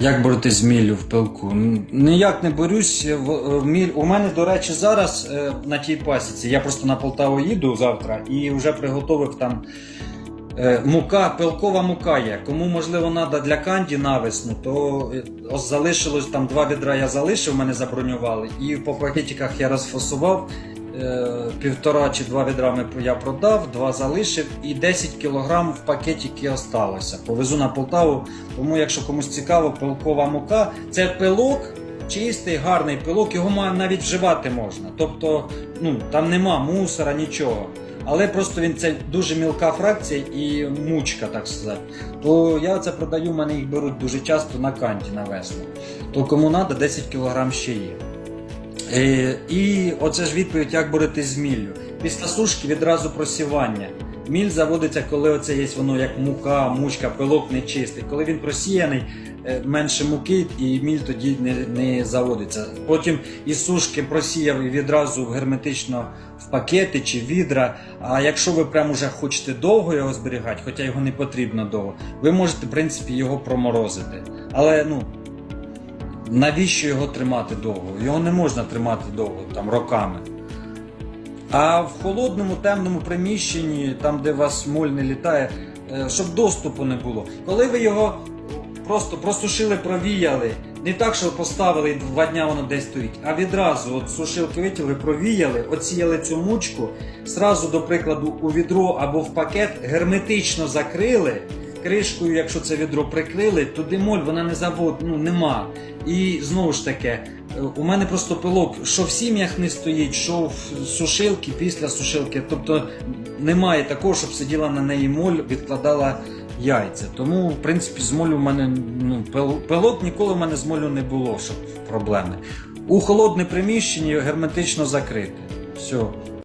Як боротись з міллю в пилку? Ніяк не борюсь. В- в Міль... У мене, до речі, зараз е, на тій пасіці. Я просто на Полтаву їду завтра і вже приготовив там е, мука, пилкова мука є. Кому можливо треба для канді навесну, то е, ось залишилось там два відра я залишив, мене забронювали. І по пакетиках я розфасував. Е, Півтора чи два відра я продав, два залишив і 10 кілограм в пакетики осталося. Повезу на Полтаву. Тому, якщо комусь цікаво, пилкова мука це пилок, чистий, гарний пилок, його навіть вживати можна. Тобто, ну там нема мусора, нічого. Але просто він це дуже мілка фракція і мучка, так сказати. То я це продаю, мене їх беруть дуже часто на канті на весну. То кому треба, 10 кг ще є. Е, і оце ж відповідь, як боротись з міллю. Після сушки відразу просівання. Міль заводиться, коли оце є воно як мука, мучка, пилок нечистий. Коли він просіяний, е, менше муки, і міль тоді не, не заводиться. Потім із сушки просіяв і відразу герметично в пакети чи відра. А якщо ви прямо вже хочете довго його зберігати, хоча його не потрібно довго, ви можете в принципі його проморозити. Але ну, навіщо його тримати довго? Його не можна тримати довго, там роками. А в холодному, темному приміщенні, там, де вас моль не літає, е, щоб доступу не було. Коли ви його просто просушили, провіяли, не так, що поставили і два дня воно десь стоїть, а відразу от сушилки витягли, провіяли, оціяли цю мучку, зразу, до прикладу, у відро або в пакет герметично закрили. Кришкою, якщо це відро прикрили, туди моль вона не завод, ну нема. І знову ж таки, у мене просто пилок, що в сім'ях не стоїть, що в сушилки після сушилки. Тобто немає такого, щоб сиділа на неї моль, відкладала яйця. Тому, в принципі, з молю в мене ну, пилок ніколи в мене з молю не було, щоб проблеми. У холодне приміщення герметично закрите. Все.